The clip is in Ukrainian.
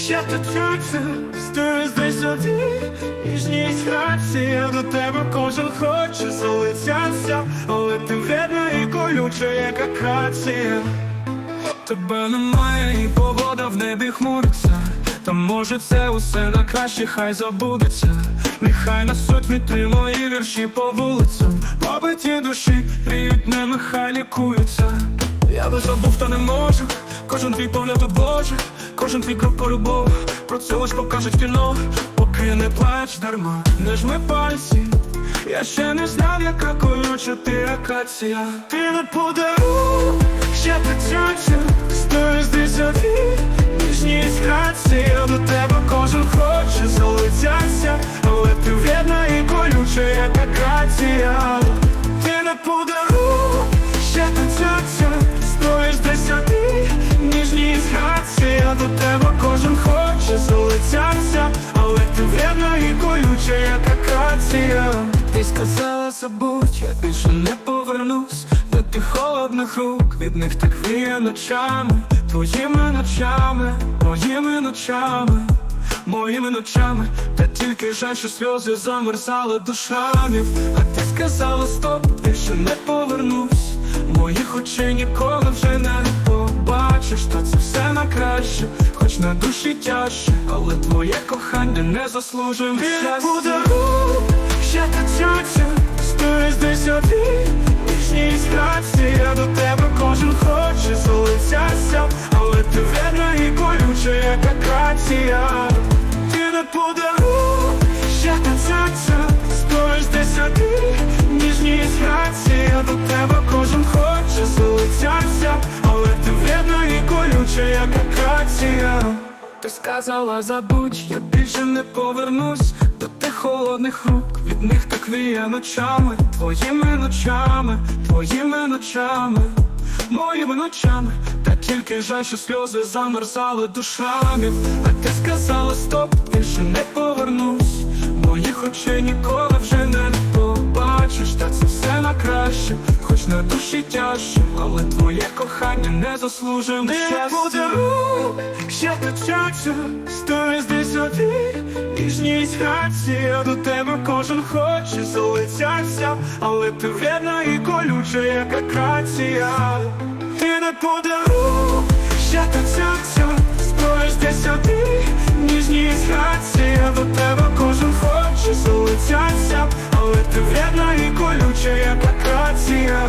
ще точаться, стою здесь один, ніжність грація до тебе кожен хоче залицятися, але ти вредна і колюча, як акація. Тебе немає, і погода в небі хмуриться. Та може це усе на краще, хай забудеться. Нехай несуть вітри мої вірші по вулицям. Побиті душі ріють ними, хай лікуються. Я би забув, та не можу. Кожен твій погляд Боже, кожен твій крок по любов. Про це лиш покажуть кіно, поки не плач дарма. Не жми пальці. Я ще не знав, яка колюча ти акація. Ти не подаруй, ще працюється, стою здесь один, ніжність грація до тебе кожен хоче залицятися, але ти вредна і колюча, як акація. Тебе кожен хоче залицятися, але ти вредна і колюча, як акація. Ти сказала забудь, я більше не повернусь до тих холодних рук, від них так віє ночами, твоїми ночами, моїми ночами, моїми ночами, та тільки жаль, що сльози замерзали до шрамів, а ти сказала стоп, більше не повернусь, на душі тяжче, але твоє кохання не заслужив щастя. Ще течеться, стою здесь один. Ніжність я до тебе кожен хоче залицяся, Але ти вірна і колюча, як акація Ти не подаруй, ти сказала забудь, я більше не повернусь. До тих холодних рук, від них так віє ночами, твоїми ночами, твоїми ночами, моїми ночами, та тільки жаль, що сльози замерзали душами, а ти сказала стоп, більше не повернусь, моїх очей ніколи тяжче, але твоє кохання не заслужив. Щастя. Ще течеться, стою здесь один Ніжність грація до тебе кожен хоче. Залицятися Але ти вредна і колюча, як акація Ти не подаруй, ще течеться, стою здесь один Ніжність грація до тебе кожен хоче. Залицятися Але ти вредна і колюча, як акація